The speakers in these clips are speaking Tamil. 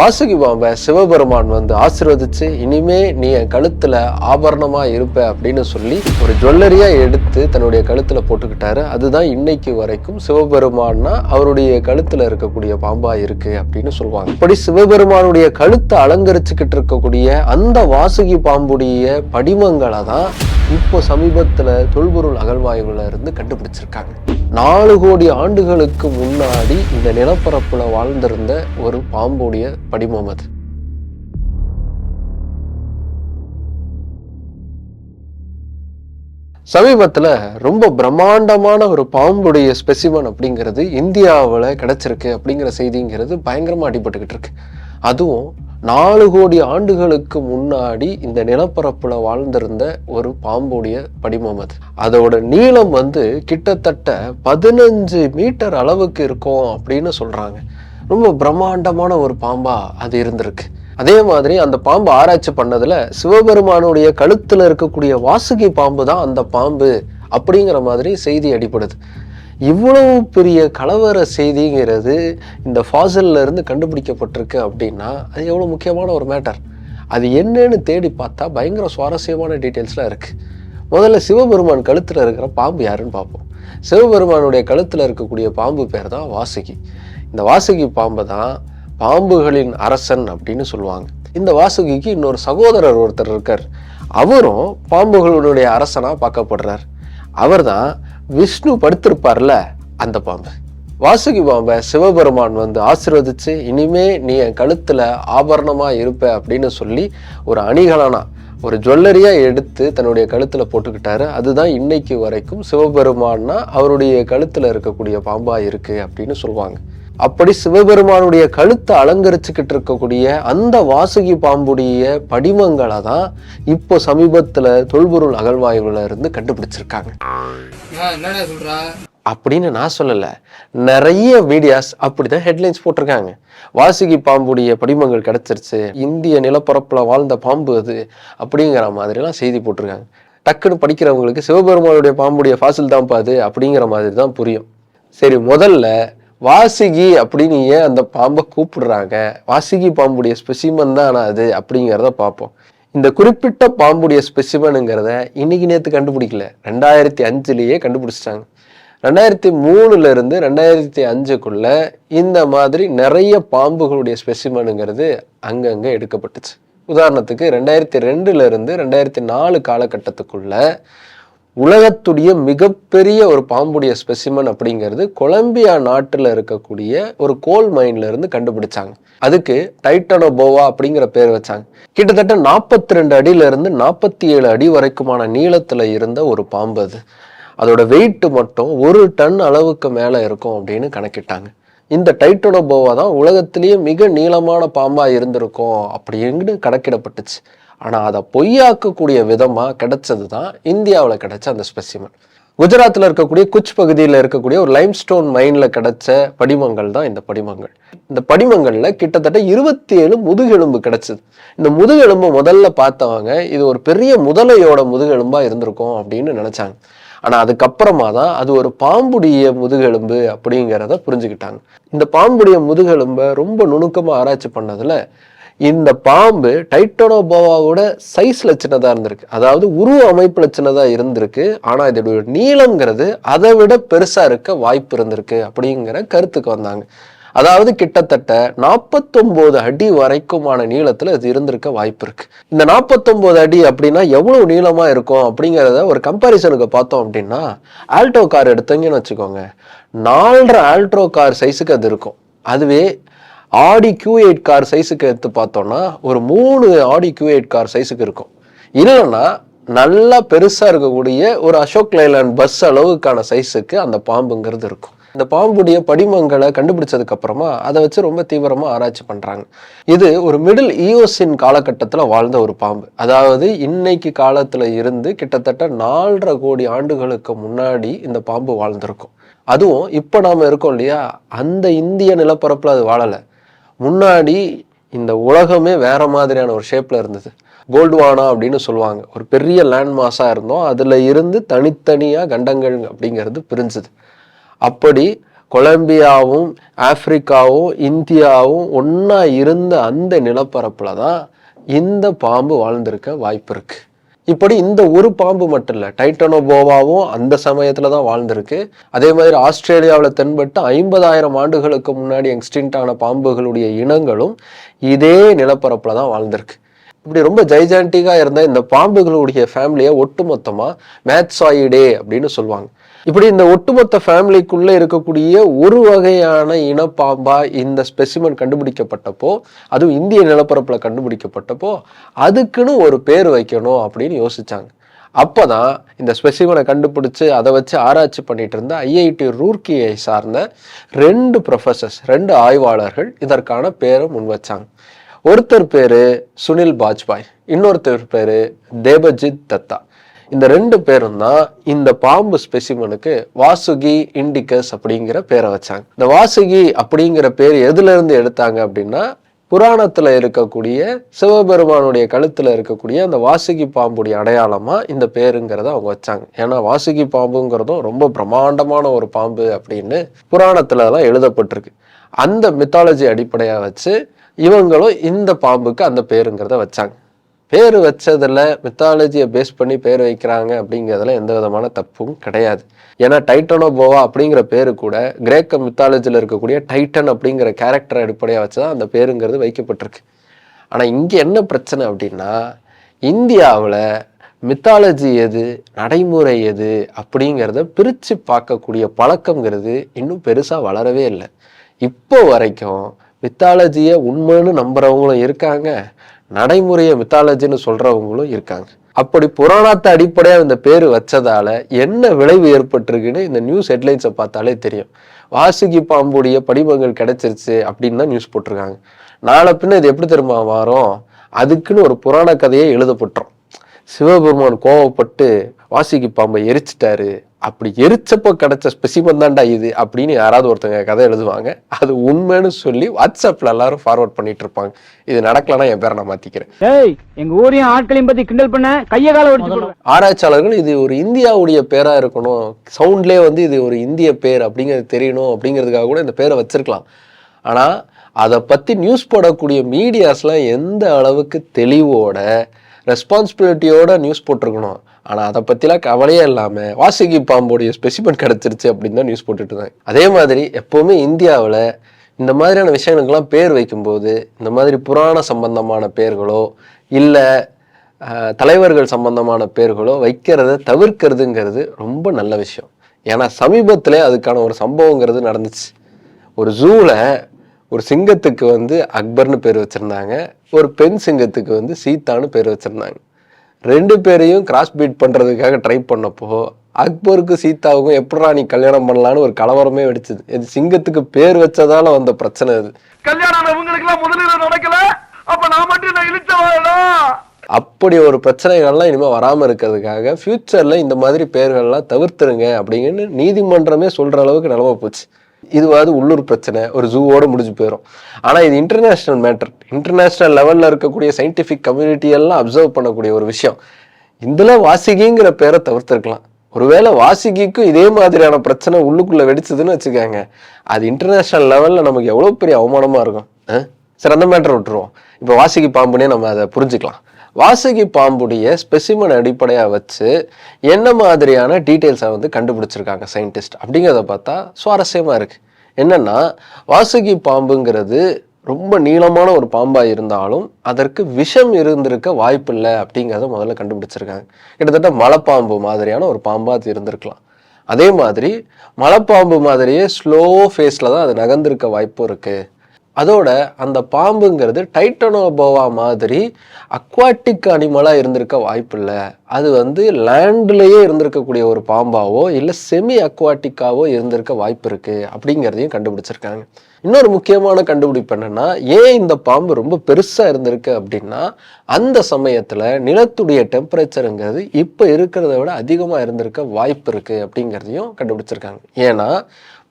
வாசுகி பாம்பை சிவபெருமான் வந்து ஆசீர்வதிச்சு இனிமே நீ என் கழுத்துல ஆபரணமா இருப்ப அப்படின்னு சொல்லி ஒரு ஜுவல்லரியா எடுத்து தன்னுடைய கழுத்துல போட்டுக்கிட்டாரு. அதுதான் இன்னைக்கு வரைக்கும் சிவபெருமான்னா அவருடைய கழுத்துல இருக்கக்கூடிய பாம்பா இருக்கு அப்படின்னு சொல்லுவாங்க. இப்படி சிவபெருமானுடைய கழுத்தை அலங்கரிச்சுக்கிட்டு இருக்கக்கூடிய அந்த வாசுகி பாம்புடைய படிமங்களை தான் இப்போ சமீபத்துல தொல்பொருள் அகழ்வாய்வுல இருந்து கண்டுபிடிச்சிருக்காங்க. நாலு கோடி ஆண்டுகளுக்கு முன்னாடி இந்த நிலப்பரப்புல வாழ்ந்திருந்த ஒரு பாம்புடைய படிமம் அது. சமீபத்துல ரொம்ப பிரம்மாண்டமான ஒரு பாம்புடைய ஸ்பெசிமன் அப்படிங்கிறது இந்தியாவில் கிடைச்சிருக்கு அப்படிங்கிற செய்திங்கிறது பயங்கரமா அடிபட்டுக்கிட்டு இருக்கு. அதுவும் நாலு கோடி ஆண்டுகளுக்கு முன்னாடி இந்த நிலப்பரப்புல வாழ்ந்திருந்த ஒரு பாம்புடைய படிமம் அது. அதோட நீளம் வந்து கிட்டத்தட்ட பதினஞ்சு மீட்டர் அளவுக்கு இருக்கும் அப்படின்னு சொல்றாங்க. ரொம்ப பிரம்மாண்டமான ஒரு பாம்பா அது இருந்திருக்கு. அதே மாதிரி அந்த பாம்பு ஆராய்ச்சி பண்ணதுல சிவபெருமானுடைய கழுத்துல இருக்கக்கூடிய வாசுகி பாம்பு தான் அந்த பாம்பு அப்படிங்கிற மாதிரி செய்தி அடிப்படுது இவ்வளவு பெரிய கலவர செய்திங்கிறது இந்த ஃபாசில்ல இருந்து கண்டுபிடிக்கப்பட்டிருக்கு அப்படின்னா அது எவ்வளோ முக்கியமான ஒரு மேட்டர்? அது என்னன்னு தேடி பார்த்தா பயங்கர சுவாரஸ்யமான டீட்டெயில்ஸ்லாம் இருக்குது முதல்ல சிவபெருமான் கழுத்தில் இருக்கிற பாம்பு யாருன்னு பார்ப்போம். சிவபெருமானுடைய கழுத்தில் இருக்கக்கூடிய பாம்பு பேர் தான் வாசுகி. இந்த வாசுகி பாம்பை தான் பாம்புகளின் அரசன் அப்படின்னு சொல்லுவாங்க. இந்த வாசுகிக்கு இன்னொரு சகோதரர் ஒருத்தர் இருக்கார். அவரும் பாம்புகளுடைய அரசனாக பார்க்கப்படுறார். அவர்தான் விஷ்ணு படுத்திருப்பார்ல அந்த பாம்பு. வாசுகி பாம்பை சிவபெருமான் வந்து ஆசிர்வதிச்சு இனிமே நீ என் கழுத்துல ஆபரணமா இருப்ப அப்படின்னு சொல்லி ஒரு அணிகலனா ஒரு ஜுவல்லரியா எடுத்து தன்னுடைய கழுத்துல போட்டுக்கிட்டாரு. அதுதான் இன்னைக்கு வரைக்கும் சிவபெருமான்னா அவருடைய கழுத்துல இருக்கக்கூடிய பாம்பா இருக்கு அப்படின்னு சொல்லுவாங்க. அப்படி சிவபெருமானுடைய கழுத்தை அலங்கரிச்சுக்கிட்டு இருக்கக்கூடிய அந்த வாசுகி பாம்புடைய படிமங்களை தான் இப்போ சமீபத்துல தொல்பொருள் அகழ்வாய்வுல இருந்து கண்டுபிடிச்சிருக்காங்க. அப்படின்னு நான் சொல்லல. நிறைய மீடியாஸ் அப்படிதான் ஹெட்லைன்ஸ் போட்டிருக்காங்க. வாசுகி பாம்புடைய படிமங்கள் கிடைச்சிருச்சு. இந்திய நிலப்பரப்புல வாழ்ந்த பாம்பு அது அப்படிங்கிற மாதிரிலாம் செய்தி போட்டிருக்காங்க. டக்குன்னு படிக்கிறவங்களுக்கு சிவபெருமானுடைய பாம்புடைய ஃபாசில் தான்ப்பா அது அப்படிங்கிற மாதிரி தான் புரியும். சரி முதல்ல வாசுகி அப்படின்னு ஏன் அந்த பாம்பை கூப்பிடுறாங்க? வாசுகி பாம்புடைய ஸ்பெசிமன் தான் ஆனால் அது அப்படிங்கிறத பார்ப்போம். இந்த குறிப்பிட்ட பாம்புடைய ஸ்பெசிமனுங்கிறத இன்னைக்கு நேற்று கண்டுபிடிக்கல. ரெண்டாயிரத்தி அஞ்சுலேயே கண்டுபிடிச்சிட்டாங்க. ரெண்டாயிரத்தி மூணுல இருந்து ரெண்டாயிரத்தி அஞ்சுக்குள்ள இந்த மாதிரி நிறைய பாம்புகளுடைய ஸ்பெசிமனுங்கிறது அங்கங்கே எடுக்கப்பட்டுச்சு. உதாரணத்துக்கு ரெண்டாயிரத்தி ரெண்டுல இருந்து ரெண்டாயிரத்தி நாலு காலகட்டத்துக்குள்ள உலகத்துடைய மிகப்பெரிய ஒரு பாம்புடைய ஸ்பெசிமன் அப்படிங்கிறது கொலம்பியா நாட்டில் இருக்கக்கூடிய ஒரு கோல் மைன்ல இருந்து கண்டுபிடிச்சாங்க. அதுக்கு டைட்டனோபோவா அப்படிங்கிற பேர் வச்சாங்க. கிட்டத்தட்ட நாற்பத்தி ரெண்டு அடியில இருந்து நாற்பத்தி ஏழு அடி வரைக்குமான நீளத்துல இருந்த ஒரு பாம்பு அது. அதோட வெயிட் மட்டும் ஒரு டன் அளவுக்கு மேல இருக்கும் அப்படின்னு கணக்கிட்டாங்க. இந்த டைட்டனோபோவா தான் உலகத்திலேயே மிக நீளமான பாம்பா இருந்திருக்கும் அப்படின்னு கணக்கிடப்பட்டுச்சு. ஆனால் அதை பொய்யாக்கக்கூடிய விதமாக கிடைச்சது தான் இந்தியாவில் கிடைச்ச அந்த ஸ்பெசிமன். குஜராத்தில் இருக்கக்கூடிய குச் பகுதியில் இருக்கக்கூடிய ஒரு லைம்ஸ்டோன் மைனில் கிடைச்ச படிமங்கள் தான் இந்த படிமங்கள். இந்த படிமங்களில் கிட்டத்தட்ட இருபத்தி ஏழு முதுகெலும்பு கிடைச்சது. இந்த முதுகெலும்பு முதல்ல பார்த்தவங்க இது ஒரு பெரிய முதலையோட முதுகெலும்பாக இருந்திருக்கும் அப்படின்னு நினச்சாங்க. ஆனால் அதுக்கப்புறமா தான் அது ஒரு பாம்புடைய முதுகெலும்பு அப்படிங்கிறத புரிஞ்சுக்கிட்டாங்க. இந்த பாம்புடைய முதுகெலும்பை ரொம்ப நுணுக்கமாக ஆராய்ச்சி பண்ணதில் இந்த பாம்பு டைட்டனோபோவாவோட சைஸ்ல சின்னதா இருந்திருக்கு. அதாவது உருவ அமைப்புல சின்னதா இருந்திருக்கு. ஆனா இதோட நீளம்ங்கிறது அதை விட பெருசா இருக்க வாய்ப்பு இருந்திருக்கு அப்படிங்கிற கருத்துக்கு வந்தாங்க. அதாவது கிட்டத்தட்ட நாற்பத்தொன்பது அடி வரைக்குமான நீளத்துல இது இருந்திருக்க வாய்ப்பு இருக்கு. இந்த நாற்பத்தொன்பது அடி அப்படின்னா எவ்வளவு நீளமா இருக்கும் அப்படிங்கிறத ஒரு கம்பாரிசனுக்கு பார்த்தோம் அப்படின்னா ஆல்டோ கார் எடுத்தீங்கன்னு வச்சுக்கோங்க. நாலரை ஆல்ட்ரோ கார் சைஸுக்கு அது இருக்கும். அதுவே ஆடி கியூ எயிட் கார் சைஸுக்கு எடுத்து பார்த்தோம்னா ஒரு மூணு ஆடி கியூ எயிட் கார் சைஸுக்கு இருக்கும். இல்லைன்னா நல்லா பெருசாக இருக்கக்கூடிய ஒரு அசோக் லைலாண்ட் பஸ் அளவுக்கான சைஸுக்கு அந்த பாம்புங்கிறது இருக்கும். இந்த பாம்புடைய படிமங்களை கண்டுபிடிச்சதுக்கு அப்புறமா அதை வச்சு ரொம்ப தீவிரமாக ஆராய்ச்சி பண்ணுறாங்க இது ஒரு மிடில் ஈயோசின் காலகட்டத்தில் வாழ்ந்த ஒரு பாம்பு. அதாவது இன்னைக்கு காலத்தில் இருந்து கிட்டத்தட்ட நாலரை கோடி ஆண்டுகளுக்கு முன்னாடி இந்த பாம்பு வாழ்ந்திருக்கும். அதுவும் இப்போ நாம் இருக்கோம் இல்லையா? அந்த இந்திய நிலப்பரப்பில் அது வாழலை. முன்னாடி இந்த உலகமே வேற மாதிரியான ஒரு ஷேப்ல இருந்தது. கோல்டுவானா அப்படின்னு சொல்லுவாங்க. ஒரு பெரிய லேண்ட் மாஸாக இருந்தோம். அதில் இருந்து தனித்தனியாக கண்டங்கள் அப்படிங்கிறது பிரிஞ்சுது. அப்படி கொலம்பியாவும் ஆப்பிரிக்காவும் இந்தியாவும் ஒன்றா இருந்த அந்த நிலப்பரப்பில் தான் இந்த பாம்பு வாழ்ந்திருக்க வாய்ப்பு இருக்குது இப்படி இந்த ஒரு பாம்பு மட்டும் இல்லை டைட்டனோபோவாவும் அந்த சமயத்தில் தான் வாழ்ந்திருக்கு. அதே மாதிரி ஆஸ்திரேலியாவில் தென்பட்டு ஐம்பதாயிரம் ஆண்டுகளுக்கு முன்னாடி எக்ஸ்டிங்ட் ஆன பாம்புகளுடைய இனங்களும் இதே நிலப்பரப்பில் தான் வாழ்ந்திருக்கு. இப்படி ரொம்ப ஜைஜான்டிக்காக இருந்த இந்த பாம்புகளுடைய ஃபேமிலியை ஒட்டுமொத்தமாக மேத்சாயிடே அப்படின்னு சொல்லுவாங்க. இப்படி இந்த ஒட்டுமொத்த ஃபேமிலிக்குள்ளே இருக்கக்கூடிய ஒரு வகையான இனப்பாம்பா இந்த ஸ்பெசிமன் கண்டுபிடிக்கப்பட்டப்போ அதுவும் இந்திய நிலப்பரப்பில் கண்டுபிடிக்கப்பட்டப்போ அதுக்குன்னு ஒரு பேர் வைக்கணும் அப்படின்னு யோசிச்சாங்க. அப்பதான் இந்த ஸ்பெசிமனை கண்டுபிடிச்சு அதை வச்சு ஆராய்ச்சி பண்ணிட்டு இருந்த ஐஐடி ரூர்க்கியை சார்ந்த ரெண்டு ப்ரொஃபசர்ஸ் ரெண்டு ஆய்வாளர்கள் இதற்கான பேரை முன் வச்சாங்க. ஒருத்தர் பேரு சுனில் பாஜ்பாய் இன்னொருத்தர் பேரு தேபஜித் தத்தா. இந்த ரெண்டு பேரும் தான் இந்த பாம்பு ஸ்பெசிமனுக்கு வாசுகி இண்டிகஸ் அப்படிங்கிற பேரை வச்சாங்க. இந்த வாசுகி அப்படிங்கிற பேர் எதுல இருந்து எடுத்தாங்க அப்படின்னா புராணத்துல இருக்கக்கூடிய சிவபெருமானுடைய கழுத்துல இருக்கக்கூடிய அந்த வாசுகி பாம்புடைய அடையாளமா இந்த பேருங்கிறத அவங்க வச்சாங்க. ஏன்னா வாசுகி பாம்புங்கிறதும் ரொம்ப பிரம்மாண்டமான ஒரு பாம்பு அப்படின்னு புராணத்துல எல்லாம் எழுதப்பட்டிருக்கு. அந்த மித்தாலஜி அடிப்படையா வச்சு இவங்களும் இந்த பாம்புக்கு அந்த பேருங்கிறத வச்சாங்க. பேர் வச்சதில் மித்தாலஜியை பேஸ் பண்ணி பேர் வைக்கிறாங்க அப்படிங்கிறதுல எந்த விதமான தப்பும் கிடையாது. ஏன்னா டைட்டனோபோவா அப்படிங்கிற பேர் கூட கிரேக்க மித்தாலஜியில் இருக்கக்கூடிய டைட்டன் அப்படிங்கிற கேரக்டரை அடிப்படையாக வச்சு தான் அந்த பேருங்கிறது வைக்கப்பட்டிருக்கு. ஆனால் இங்கே என்ன பிரச்சனை அப்படின்னா இந்தியாவில் மித்தாலஜி எது நடைமுறை எது அப்படிங்கிறத பிரித்து பார்க்கக்கூடிய பழக்கங்கிறது இன்னும் பெருசாக வளரவே இல்லை. இப்போ வரைக்கும் மித்தாலஜியை உண்மைன்னு நம்புகிறவங்களும் இருக்காங்க. நடைமுறையை மித்தாலஜின்னு சொல்றவங்களும் இருக்காங்க. அப்படி புராணத்தை அடிப்படையாக இந்த பேர் வச்சதால என்ன விளைவு ஏற்பட்டிருக்குன்னு இந்த நியூஸ் ஹெட்லைன்ஸை பார்த்தாலே தெரியும். வாசுகி பாம்புடைய படிமங்கள் கிடைச்சிருச்சு அப்படின்னு தான் நியூஸ் போட்டிருக்காங்க. நாளை பின்ன இது எப்படி தெரியுமா மாறும்? அதுக்குன்னு ஒரு புராண கதையை எழுதப்பட்டுரும் சிவபெருமான் கோவப்பட்டு வாசுகி பாம்பை எரிச்சிட்டாரு. அப்படி எரிச்சப்போ கிடைச்ச ஸ்பெசிமன் தான்டா இது அப்படின்னு யாராவது ஒருத்தங்க கதை எழுதுவாங்க. அது உண்மைன்னு சொல்லி வாட்ஸ்அப்ல எல்லாரும் ஃபார்வர்ட் பண்ணிட்டு இருப்பாங்க. இது நடக்கலன்னா என் பேரை நான் மாத்திக்கிறேன். ஏய் எங்க ஊரையும் ஆட்களையும் பத்தி கிண்டல் பண்ண கைய கால ஆராய்ச்சியாளர்கள் இது ஒரு இந்தியாவுடைய பேரா இருக்கணும். சவுண்ட்லேயே வந்து இது ஒரு இந்திய பேர் அப்படிங்கிறது தெரியணும் அப்படிங்கிறதுக்காக கூட இந்த பேரை வச்சிருக்கலாம். ஆனா அதை பத்தி நியூஸ் போடக்கூடிய மீடியாஸ்லாம் எந்த அளவுக்கு தெளிவோட ரெஸ்பான்சிபிலிட்டியோட நியூஸ் போட்டிருக்கணும். ஆனால் அதை பற்றிலாம் கவலையே இல்லாமல் வாசுகி பாம்போடைய ஸ்பெசிமெண்ட் கிடச்சிருச்சு அப்படின்னு தான் நியூஸ் போட்டுட்டு இருந்தாங்க. அதே மாதிரி எப்போவுமே இந்தியாவில் இந்த மாதிரியான விஷயங்களுக்கெல்லாம் பேர் வைக்கும்போது இந்த மாதிரி புராண சம்பந்தமான பேர்களோ இல்லை தலைவர்கள் சம்பந்தமான பேர்களோ வைக்கிறத தவிர்க்கிறதுங்கிறது ரொம்ப நல்ல விஷயம். ஏன்னா சமீபத்தில் அதுக்கான ஒரு சம்பவங்கிறது நடந்துச்சு. ஒரு ஜூவில் ஒரு சிங்கத்துக்கு வந்து அக்பர்னு பேர் வச்சுருந்தாங்க. ஒரு பெண் சிங்கத்துக்கு வந்து சீத்தான்னு பேர் வச்சுருந்தாங்க. ரெண்டு பேரையும் கிராஸ் பீட் பண்றதுக்காக ட்ரை பண்ணப்போ அக்பருக்கு சீதாவுக்கும் எப்படா நீ கல்யாணம் பண்ணலான்னு ஒரு கலவரமே வெடிச்சது. இது சிங்கத்துக்கு பேர் வச்சதால வந்த பிரச்சனை இது கல்யாணம் உங்களுக்கு எல்லாம் முதலில் நடக்கல. அப்ப நான் மட்டும் நான் இழிச்சவாடா அப்படி ஒரு பிரச்சனைகள்லாம் இனிமேல் வராமல் இருக்கிறதுக்காக ஃப்யூச்சரில் இந்த மாதிரி பேர்கள்லாம் தவிர்த்துருங்க அப்படிங்கன்னு நீதிமன்றமே சொல்கிற அளவுக்கு நிலம போச்சு. இதுவாது உள்ளூர் பிரச்சனை ஒரு ஜூவோட முடிஞ்சு போயிடும் ஆனால் இது இன்டர்நேஷ்னல் மேட்டர் இன்டர்நேஷ்னல் லெவலில் இருக்கக்கூடிய சயின்டிஃபிக் கம்யூனிட்டியெல்லாம் அப்சர்வ் பண்ணக்கூடிய ஒரு விஷயம். இதில் வாசிகிங்கிற பேரை தவிர்த்துருக்கலாம். ஒருவேளை வாசிகிக்கும் இதே மாதிரியான பிரச்சனை உள்ளுக்குள்ளே வெடிச்சதுன்னு வச்சுக்கோங்க. அது இன்டர்நேஷ்னல் லெவலில் நமக்கு எவ்வளோ பெரிய அவமானமாக இருக்கும். ஆ? சரி அந்த மேட்டர் விட்டுருவோம். இப்போ வாசிக்கு பாம்புனே நம்ம அதை புரிஞ்சுக்கலாம். வாசுகி பாம்புடைய ஸ்பெசிமன் அடிப்படையாக வச்சு என்ன மாதிரியான டீட்டெயில்ஸை வந்து கண்டுபிடிச்சிருக்காங்க சயின்டிஸ்ட் அப்படிங்கிறத பார்த்தா சுவாரஸ்யமாக இருக்குது என்னென்னா வாசுகி பாம்புங்கிறது ரொம்ப நீளமான ஒரு பாம்பாக இருந்தாலும் அதற்கு விஷம் இருந்திருக்க வாய்ப்பில்லை அப்படிங்கிறத முதல்ல கண்டுபிடிச்சிருக்காங்க. கிட்டத்தட்ட மலைப்பாம்பு மாதிரியான ஒரு பாம்பாக அது இருந்திருக்கலாம். அதே மாதிரி மலைப்பாம்பு மாதிரியே ஸ்லோ ஃபேஸில் தான் அது நகர்ந்திருக்க வாய்ப்பும் இருக்குது அதோட அந்த பாம்புங்கிறது டைட்டனோபோவா மாதிரி அக்வாட்டிக் அனிமலாக இருந்திருக்க வாய்ப்பில்லை. அது வந்து லேண்ட்லேயே இருந்திருக்கக்கூடிய ஒரு பாம்பாவோ இல்லை செமி அக்வாட்டிக்காவோ இருந்திருக்க வாய்ப்பு இருக்குது அப்படிங்கிறதையும் கண்டுபிடிச்சிருக்காங்க. இன்னொரு முக்கியமான கண்டுபிடிப்பு என்னென்னா ஏன் இந்த பாம்பு ரொம்ப பெருசாக இருந்திருக்கு அப்படின்னா அந்த சமயத்தில் நிலத்துடைய டெம்பரேச்சருங்கிறது இப்போ இருக்கிறத விட அதிகமாக இருந்திருக்க வாய்ப்பு இருக்குது அப்படிங்கிறதையும் கண்டுபிடிச்சிருக்காங்க. ஏன்னா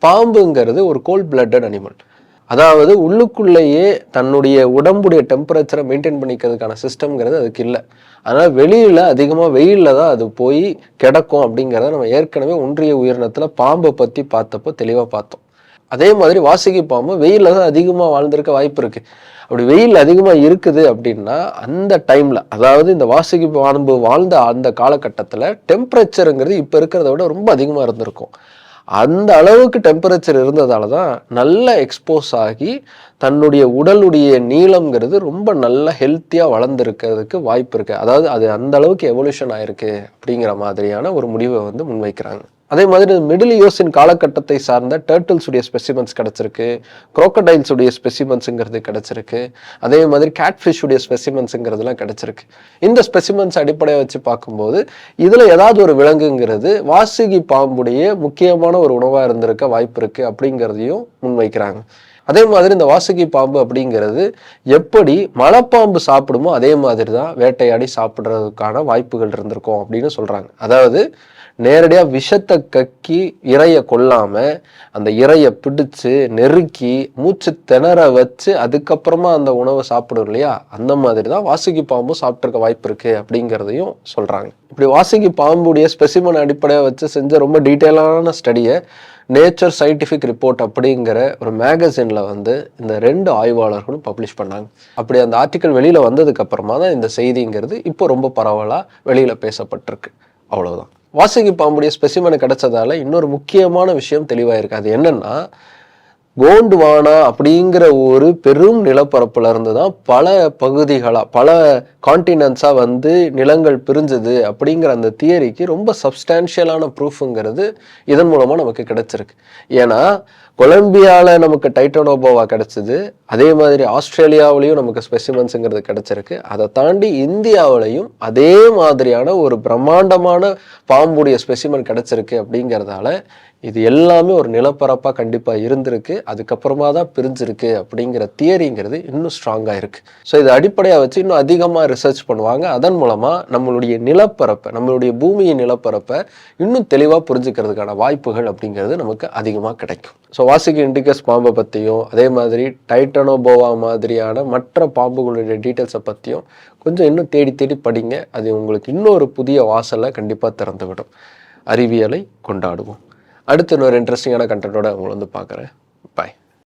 பாம்புங்கிறது ஒரு கோல்ட் பிளட்டட் அனிமல் அதாவது உள்ளுக்குள்ளேயே தன்னுடைய உடம்புடைய டெம்பரேச்சரை மெயின்டைன் பண்ணிக்கிறதுக்கான சிஸ்டம்ங்கிறது அதுக்கு இல்லை. அதனால் வெளியில் அதிகமாக வெயிலில் தான் அது போய் கிடக்கும் அப்படிங்கிறத நம்ம ஏற்கனவே ஒன்றிய உயிரினத்தில் பாம்பை பற்றி பார்த்தப்போ தெளிவாக பார்த்தோம். அதே மாதிரி வாசுகி பாம்பு வெயிலில் தான் அதிகமாக வாழ்ந்திருக்க வாய்ப்பு இருக்குது அப்படி வெயில் அதிகமாக இருக்குது அப்படின்னா அந்த டைமில் அதாவது இந்த வாசுகி பாம்பு வாழ்ந்த அந்த காலகட்டத்தில் டெம்பரேச்சருங்கிறது இப்போ இருக்கிறத விட ரொம்ப அதிகமாக இருந்திருக்கும். அந்த அளவுக்கு டெம்பரேச்சர் இருந்ததால தான் நல்ல எக்ஸ்போஸ் ஆகி தன்னுடைய உடலுடைய நீளம்ங்கிறது ரொம்ப நல்ல ஹெல்த்தியாக வளர்ந்துருக்கிறதுக்கு வாய்ப்பு இருக்குது அதாவது அது அந்த அளவுக்கு எவல்யூஷன் ஆயிருக்கு அப்படிங்கிற மாதிரியான ஒரு முடிவை வந்து முன்வைக்கிறாங்க. அதே மாதிரி மிடில் யோஸின் காலகட்டத்தை சார்ந்த டேர்டில்ஸ் உடைய ஸ்பெசிமென்ஸ் கிடச்சிருக்கு. குரோக்கடைல்ஸுடைய உடைய ஸ்பெசிமென்ஸுங்கிறது கிடச்சிருக்கு. அதே மாதிரி கேட்ஃபிஷ் உடைய ஸ்பெசிமென்ஸுங்கிறதுலாம் கிடச்சிருக்கு. இந்த ஸ்பெசிமென்ஸ் அடிப்படையாக வச்சு பார்க்கும்போது இதில் ஏதாவது ஒரு விலங்குங்கிறது வாசுகி பாம்புடைய முக்கியமான ஒரு உணவாக இருந்திருக்க வாய்ப்பு இருக்குது அப்படிங்கிறதையும் முன்வைக்கிறாங்க. அதே மாதிரி இந்த வாசுகி பாம்பு அப்படிங்கிறது எப்படி மலைப்பாம்பு சாப்பிடுமோ அதே மாதிரி தான் வேட்டையாடி சாப்பிட்றதுக்கான வாய்ப்புகள் இருந்திருக்கும் அப்படின்னு சொல்கிறாங்க அதாவது நேரடியாக விஷத்தை கக்கி இறையை கொல்லாம அந்த இறையை பிடிச்சு நெருக்கி மூச்சு திணற வச்சு அதுக்கப்புறமா அந்த உணவை சாப்பிடும் இல்லையா? அந்த மாதிரி தான் வாசுகி பாம்பும் சாப்பிட்ருக்க வாய்ப்பு இருக்கு அப்படிங்கிறதையும் சொல்றாங்க. இப்படி வாசுகி பாம்புடைய ஸ்பெசிமன் அடிப்படையாக வச்சு செஞ்ச ரொம்ப டீட்டெயிலான ஸ்டடியை நேச்சர் சயின்டிஃபிக் ரிப்போர்ட் அப்படிங்கிற ஒரு மேகசினில் வந்து இந்த ரெண்டு ஆய்வாளர்களும் பப்ளிஷ் பண்ணாங்க. அப்படி அந்த ஆர்டிக்கல் வெளியில் வந்ததுக்கப்புறமா தான் இந்த செய்திங்கிறது இப்போ ரொம்ப பரவலாக வெளியில் பேசப்பட்டிருக்கு. அவ்வளோதான் வாசகி பாம்புடைய ஸ்பெசிமனை கிடைச்சதால இன்னொரு முக்கியமான விஷயம் தெளிவாயிருக்கு. அது என்னன்னா கோண்டுவானா அப்படிங்கிற ஒரு பெரும் நிலப்பரப்புல இருந்து தான் பல பகுதிகளா பல கான்டினன்ஸா வந்து நிலங்கள் பிரிஞ்சது அப்படிங்கிற அந்த தியரிக்கு ரொம்ப சப்ஸ்டான்ஷியலான ப்ரூஃபுங்கிறது இதன் மூலமா நமக்கு கிடைச்சிருக்கு. ஏன்னா கொலம்பியால நமக்கு டைட்டனோபோவா கிடைச்சது அதே மாதிரி ஆஸ்திரேலியாவிலையும் நமக்கு ஸ்பெசிமென்ஸுங்கிறது கிடைச்சிருக்கு. அதை தாண்டி இந்தியாவிலையும் அதே மாதிரியான ஒரு பிரம்மாண்டமான பாம்புடைய ஸ்பெசிமன் கிடைச்சிருக்கு அப்படிங்கிறதால இது எல்லாமே ஒரு நிலப்பரப்பாக கண்டிப்பாக இருந்திருக்கு. அதுக்கப்புறமா தான் பிரிஞ்சிருக்கு அப்படிங்கிற தியரிங்கிறது இன்னும் ஸ்ட்ராங்காக இருக்குது ஸோ இதை அடிப்படையாக வச்சு இன்னும் அதிகமாக ரிசர்ச் பண்ணுவாங்க. அதன் மூலமாக நம்மளுடைய நிலப்பரப்பை நம்மளுடைய பூமியின் நிலப்பரப்பை இன்னும் தெளிவாக புரிஞ்சுக்கிறதுக்கான வாய்ப்புகள் அப்படிங்கிறது நமக்கு அதிகமாக கிடைக்கும். ஸோ வாசிக்கு இண்டிகஸ் பாம்பை பற்றியும் அதே மாதிரி டைட்டனோபோவா மாதிரியான மற்ற பாம்புகளுடைய டீட்டெயில்ஸை பற்றியும் கொஞ்சம் இன்னும் தேடி தேடி படிங்க. அது உங்களுக்கு இன்னொரு புதிய வாசலை கண்டிப்பாக திறந்து விடும் அறிவியலை கொண்டாடுவோம். அடுத்து இன்னொரு இன்ட்ரெஸ்டிங்கான கண்டென்ட்டோட உங்களை வந்து பார்க்குறேன். பாய்